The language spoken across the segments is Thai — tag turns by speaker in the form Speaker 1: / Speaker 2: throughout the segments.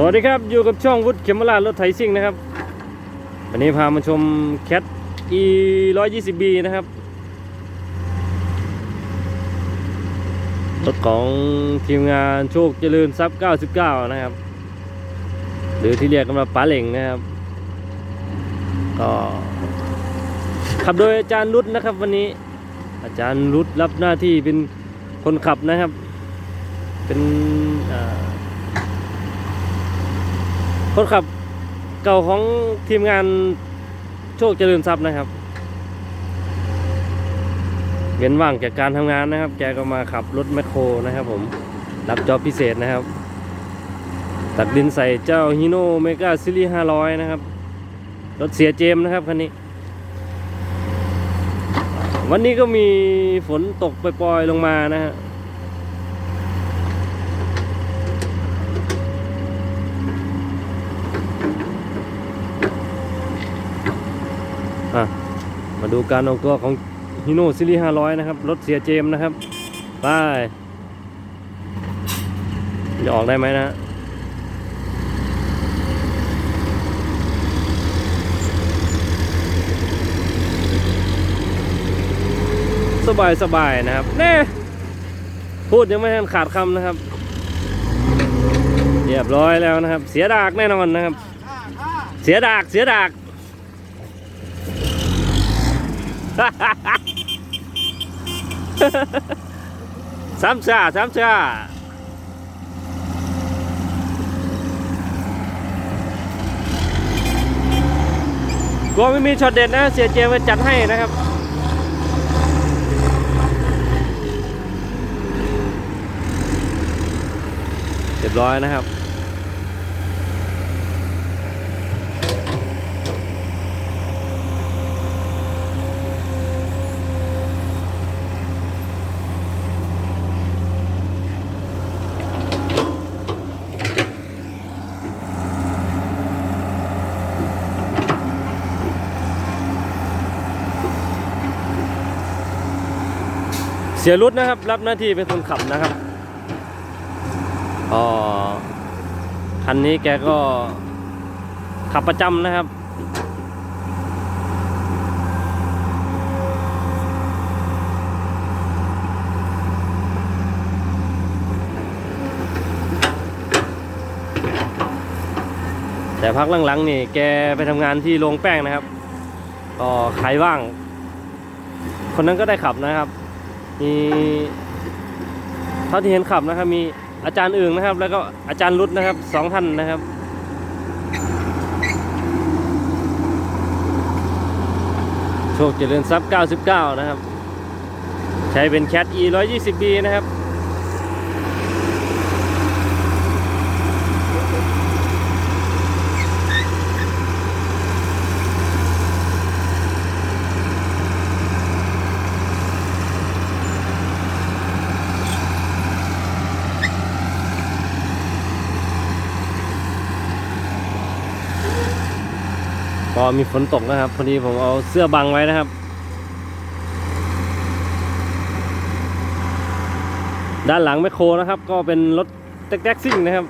Speaker 1: สวัสดีครับ อยู่กับช่องวุฒิเขมรารถไถซิ่งนะครับ วันนี้พามาชมแคท e 1 2 0 b นะครับ รถของทีมงานโชคเจริญทรัพย์99นะครับ หรือที่เรียกกันว่าป๋าเหล่งนะครับ ก็ขับโดยอาจารย์รุดนะครับวันนี้ อาจารย์รุดรับหน้าที่เป็นคนขับนะครับ เป็นอ่า คนขับเก่าของทีมงานโชคเจริญทรัพย์นะครับเว้นว่างจากการทำงานนะครับ แกก็มาขับรถแมคโครนะครับผม รับจอบพิเศษนะครับ ตักดินใส่เจ้าฮิโนเมกาซิลี่500นะครับ รถเสียเจมนะครับคันนี้ วันนี้ก็มีฝนตกปล่อยๆลงมานะฮะ มาดูการออกตัวของฮิโนซิลี่500นะครับ รถเสียเจมนะครับ ไป จะออกได้ไหมนะสบายสบายนะครับ แน่ พูดยังไม่ทันขาดคำนะครับ เรียบร้อยแล้วนะครับ เสียดากแน่นอนนะครับ เสียดาก เสียดาก สามชาสามชาก็ไม่มีช็อตเด็ดนะ เสียเจมส์จัดให้นะครับเรียบร้อยนะครับ สียรุดนะครับ รับหน้าที่เป็นคนขับนะครับอ๋อคันนี้แกก็ขับประจำนะครับ แต่พักหลังๆนี่แกไปทำงานที่โรงแป้งนะครับ ก็ใครว่าง คนนั้นก็ได้ขับนะครับ มีเท่าที่เห็นขับนะครับ มีอาจารย์อื่งนะครับ แล้วก็อาจารย์รุดนะครับสองท่านนะครับโชคเจริญทรัพย์ 99 นะครับ ใช้เป็นแคท e 120 b นะครับ มีฝนตกนะครับ พอดีผมเอาเสื้อบังไว้นะครับ ด้านหลังแมคโครนะครับ ก็เป็นรถแท็กซิ่งนะครับ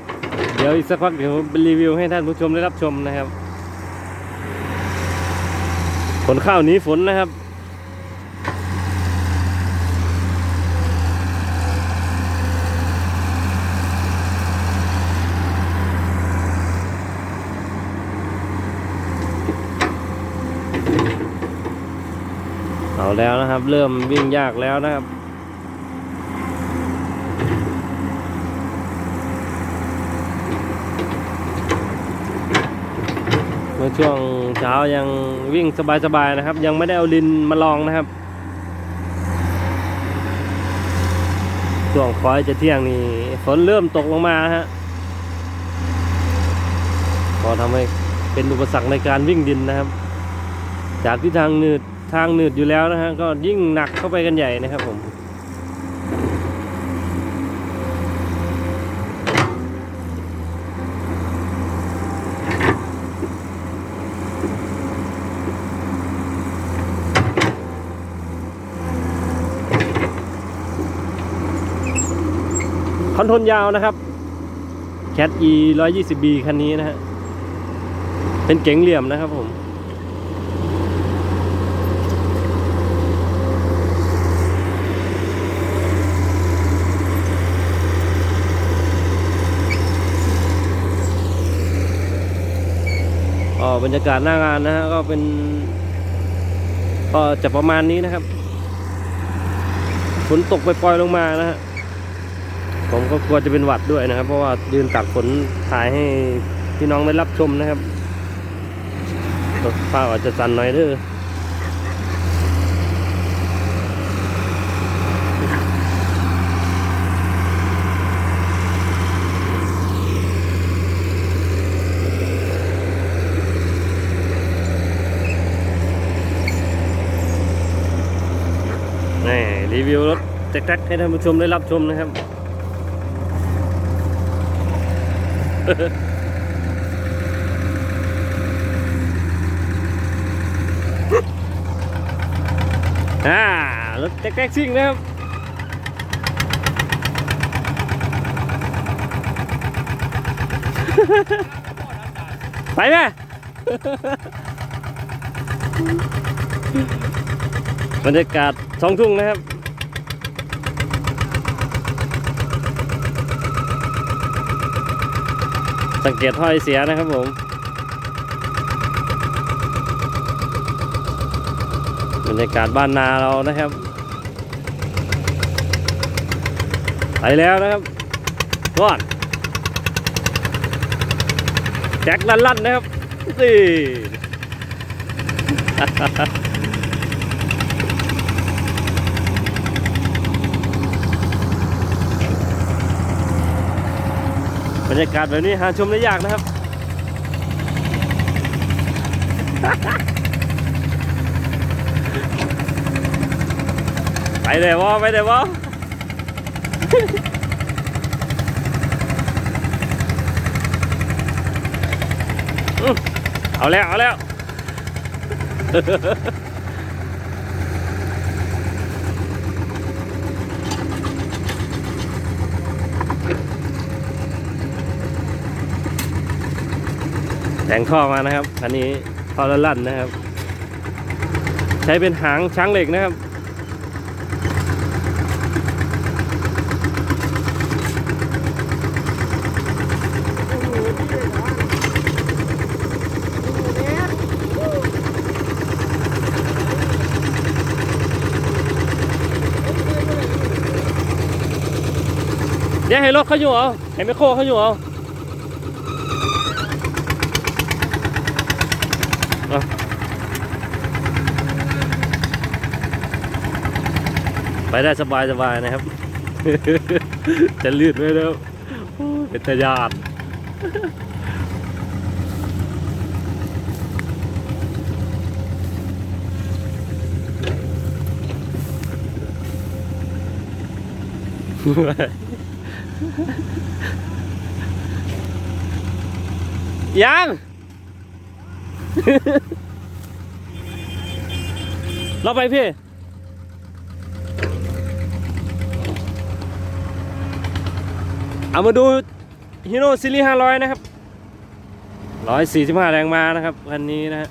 Speaker 1: เดี๋ยวอีกสักพักเดี๋ยวไปรีวิวให้ท่านผู้ชมได้รับชมนะครับฝนข้าวหนี้ฝนนะครับาแล้วนะครับ เริ่มวิ่งยากแล้วนะครับเมื่อช่วงเช้ายังวิ่งสบายๆนะครับ ยังไม่ได้เอาลินมาลองนะครับช่วงคอยจะเที่ยงนี่ฝนเริ่มตกลงมาฮะก็ทำให้เป็นอุปสรรคในการวิ่งดินนะครับ จากที่ทางนืด ทางหนืดอยู่แล้วนะฮะก็ยิ่งหนักเข้าไปกันใหญ่นะครับผมคอนโทรลยาวนะครับ Cat E 120B คันนี้นะฮะ เป็นเก๋งเหลี่ยมนะครับผม ก็บรรยากาศหน้างานนะฮะก็เป็นก็จะประมาณนี้นะครับฝนตกไปปล่อยๆลงมานะฮะผมก็กลัวจะเป็นหวัดด้วยนะครับ เพราะว่ายืนตักฝนถ่ายให้พี่น้องได้รับชมนะครับภาพอาจจะสั่นหน่อยเด้อนี่รี วิวรถแท็กๆให้ท่านผู้ชมได้รับชมนะครับ อ่ารถแท็กๆซิ่งนะครับไปไหมบรรยากาศท้องทุ่งนะครับ สังเกตถ้อยเสียนะครับผมบรรยากาศบ้านนาเรานะครับไปแล้วนะครับก่อนแจ็คลันลันนะครับสี่ บรรยากาศแบบนี้หาชมได้ยากนะครับ ไปเลยวะไปเลยวะอื้อเอาแล้ว เอาแล้ว แต่งท่อมานะครับคันนี้ท่อละลั่นนะครับ ใช้เป็นหางช้างเหล็กนะครับเดี๋ยวให้รถเขาอยู่เอาให้ไมโครเขาอยู่เอา ไปได้สบายสบายนะครับ จะลื่นไว้แล้วโอ้ยเป็นตะยานยัง เราไปพี่ เอามาดูฮีโน่ซิลี่500นะครับ145แรงมานะครับคันนี้นะฮะ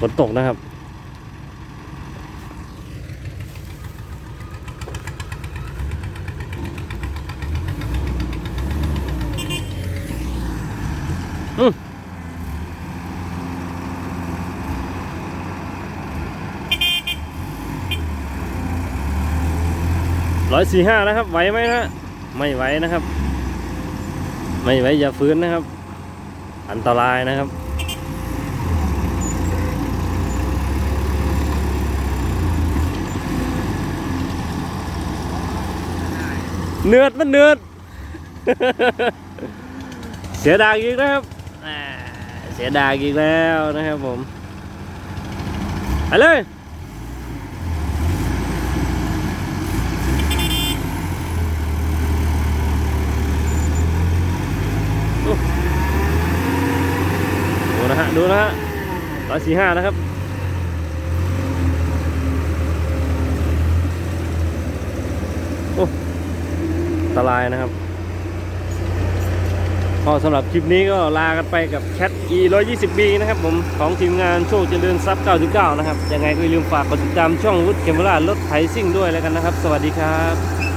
Speaker 1: ฝนตกนะครับ ร้อยสี่ห้านะครับ ไหวไหมนะไม่ไหวนะครับ ไม่ไหวอย่าฟื้นนะครับ อันตรายนะครับเนือดมันเนือดเสียดายอีกนะครับเสียดายอีกแล้วนะครับผมไปเลย อ ดูนะฮะร้อยสี่ห้านะครับ โอ้ตรายนะครับก็สำหรับคลิปนี้ก็ลากันไปกับ Cat E 120 B นะครับผมของทีมงานโชคเจริญทรัพย์ 99 นะครับ ยังไงก็อย่าลืมฝากกดติดตามช่องวุฒิเคมรารถไถซิ่งด้วยแล้วกันนะครับ สวัสดีครับ